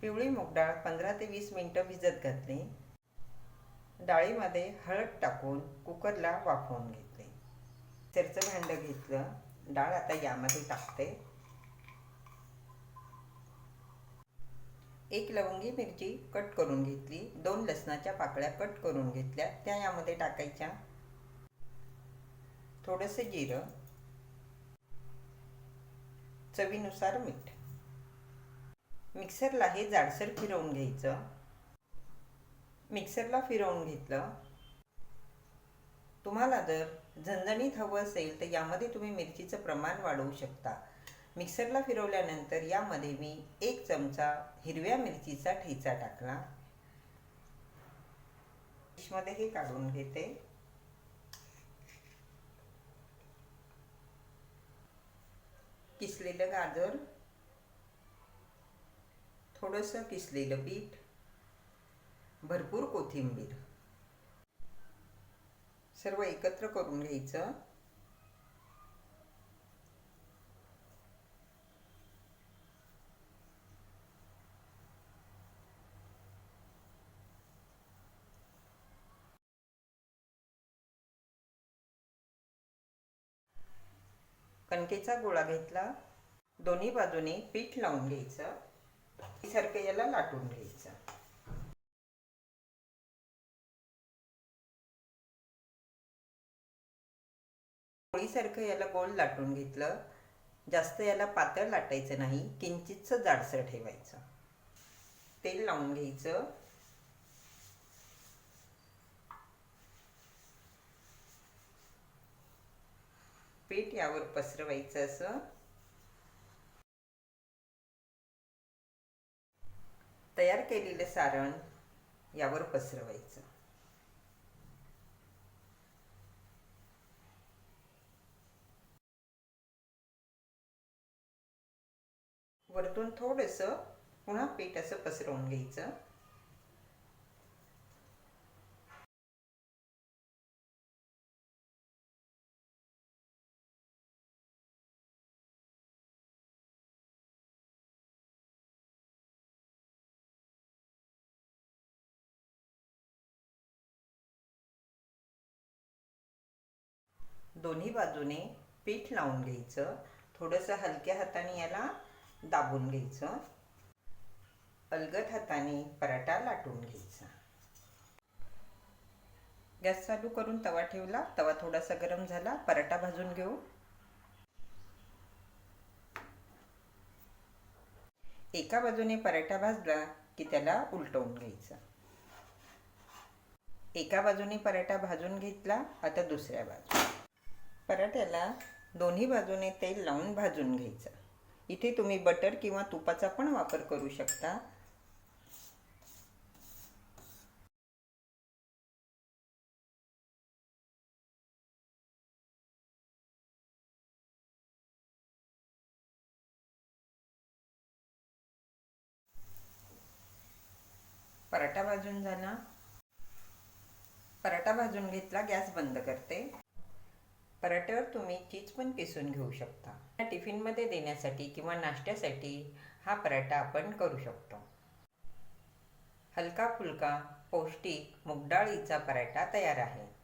पिवळी मूग डाळ पंधरा ते वीस मिनटं भिजत घातली. डाळीमध्ये हळद टाकून कुकरला वाफवून घेतले. मिक्सरचं भांडं घेतलं. डाळ आता यामध्ये टाकते. एक लवंगी मिरची कट करून घेतली. दोन लसणाच्या पाकळ्या कट करून घेतल्या. त्या यामध्ये टाकायच्या. थोडंसं जिरं. चवीनुसार मीठ. मिक्सरला हे जाडसर फिरवून घ्यायचं. मिक्सरला फिरवून घेतलं. तुम्हाला जर झणझणीत हवं असेल तर यामध्ये तुम्ही मिरचीचं प्रमाण वाढवू शकता. मिक्सरला फिरवल्यानंतर यामध्ये मी एक चमचा हिरव्या मिरचीचा ठेचा टाकला. डिशमध्ये हे काढून घेते. किसलेलं गाजर. थोडंसं किसलेलं पीठ भरपूर कोथिंबीर सर्व एकत्र करून घ्यायचं. कणकेचा गोळा घेतला. दोन्ही बाजूने पीठ लावून घ्यायचं. सारखं याला लाटून घ्यायचं. पोळीसारखं याला गोल लाटून घेतलं. जास्त याला पातळ लाटायचं नाही किंचितचं जाडसर ठेवायचं. तेल लावून घ्यायचं. पीठ यावर पसरवायचं असं. तयार केलेलं सारण यावर पसरवायचं. वरतून थोडंसं पुन्हा पीठ असं पसरवून घ्यायचं. दोन्ही बाजूने पीठ लावून घ्यायचं. थोडंसं हलक्या हाताने याला दाबून घ्यायचं. अलगद हाताने पराठा लाटून घ्यायचा. गॅस चालू करून तवा ठेवला. तवा थोडासा गरम झाला. पराठा भाजून घेऊ. एका बाजूने पराठा भाजला की त्याला उलटवून घ्यायचा. एका बाजूने पराठा भाजून घेतला. आता दुसऱ्या बाजू बटाट्याला दोन्ही बाजूने तेल लावून भाजून घ्यायचं. इथे तुम्ही बटर किंवा तुपाचा पण वापर करू शकता. पराठा भाजून झाला. पराठा भाजून घेतला गॅस बंद करते. पराठ्यावर तुम्ही चीज पण किसून घेऊ शकता. टिफिनमध्ये देण्यासाठी किंवा नाश्त्यासाठी हा पराठा आपण करू शकतो. हलका फुलका पौष्टिक मुगडाळीचा पराठा तयार आहे.